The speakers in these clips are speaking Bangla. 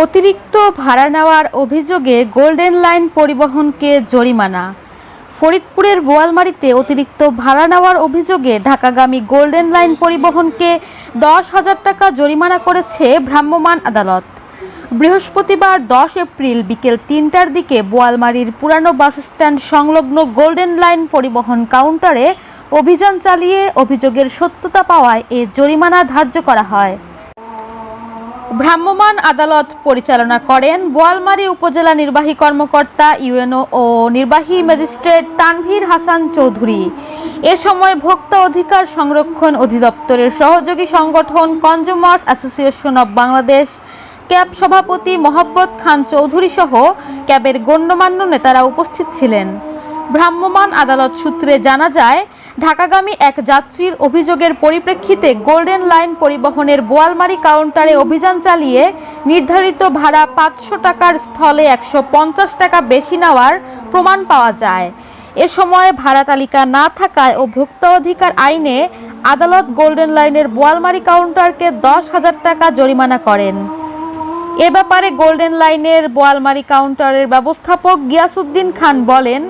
অতিরিক্ত ভাড়া নেওয়ার অভিযোগে গোল্ডেন লাইন পরিবহনকে জরিমানা। ফরিদপুরের বোয়ালমারিতে অতিরিক্ত ভাড়া নেওয়ার অভিযোগে ঢাকাগামী গোল্ডেন লাইন পরিবহনকে দশ হাজার টাকা জরিমানা করেছে ভ্রাম্যমাণ আদালত। বৃহস্পতিবার দশ এপ্রিল বিকেল তিনটার দিকে বোয়ালমারির পুরানো বাস স্ট্যান্ড সংলগ্ন গোল্ডেন লাইন পরিবহন কাউন্টারে অভিযান চালিয়ে অভিযোগের সত্যতা পাওয়ায় এ জরিমানা ধার্য করা হয়। ভ্রাম্যমাণ আদালত পরিচালনা করেন বোয়ালমারী উপজেলা নির্বাহী কর্মকর্তা, ইউএনও ও নির্বাহী ম্যাজিস্ট্রেট তানভীর হাসান চৌধুরী। এ সময় ভোক্তা অধিকার সংরক্ষণ অধিদপ্তরের সহযোগী সংগঠন consumers association of Bangladesh, CAB সভাপতি মোহাম্মদ খান চৌধুরী সহ ক্যাবের গণ্যমান্য নেতারা উপস্থিত ছিলেন। ভ্রাম্যমাণ আদালত সূত্রে জানা যায় ঢাকাগামী এক যাত্রীর অভিযোগের পরিপ্রেক্ষিতে গোল্ডেন লাইন পরিবহনের বোয়ালমারি কাউন্টারে অভিযান চালিয়ে নির্ধারিত ভাড়া পাঁচশো টাকার স্থলে একশো পঞ্চাশ টাকা বেশি নেওয়ার প্রমাণ পাওয়া যায়। এ সময় ভাড়া তালিকা না থাকায় ও ভোক্তা অধিকার আইনে আদালত গোল্ডেন লাইনের বোয়ালমারি কাউন্টারকে দশ হাজার টাকা জরিমানা করেন। এ ব্যাপারে গোল্ডেন লাইনের বোয়ালমারি কাউন্টারের ব্যবস্থাপক গিয়াসুদ্দিন খান বলেন,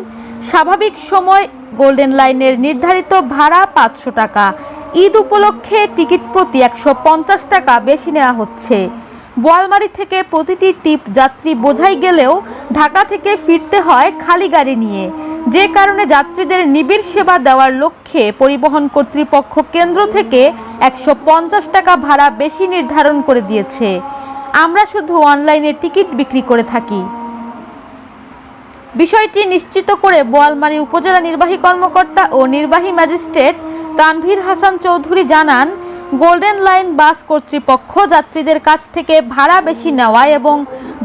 স্বাভাবিক সময় গোল্ডেন লাইনের নির্ধারিত ভাড়া পাঁচশো টাকা। ঈদ উপলক্ষে টিকিট প্রতি একশো পঞ্চাশ টাকা বেশি নেওয়া হচ্ছে। বোয়ালমারি থেকে প্রতিটি টিপ যাত্রী বোঝাই গেলেও ঢাকা থেকে ফিরতে হয় খালি গাড়ি নিয়ে। যে কারণে যাত্রীদের নিবিড় সেবা দেওয়ার লক্ষ্যে পরিবহন কর্তৃপক্ষ কেন্দ্র থেকে একশো পঞ্চাশ টাকা ভাড়া বেশি নির্ধারণ করে দিয়েছে। আমরা শুধু অনলাইনে টিকিট বিক্রি করে থাকি। বিষয়টি নিশ্চিত করে বোয়ালমারী উপজেলা নির্বাহী কর্মকর্তা ও নির্বাহী ম্যাজিস্ট্রেট তানভীর হাসান চৌধুরী জানান, গোল্ডেন লাইন বাস কর্তৃপক্ষ যাত্রীদের কাছ থেকে ভাড়া বেশি নেওয়া এবং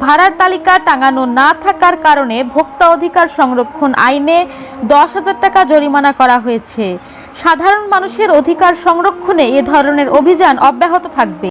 ভাড়ার তালিকা টাঙানো না থাকার কারণে ভোক্তা অধিকার সংরক্ষণ আইনে দশ হাজার টাকা জরিমানা করা হয়েছে। সাধারণ মানুষের অধিকার সংরক্ষণে এ ধরনের অভিযান অব্যাহত থাকবে।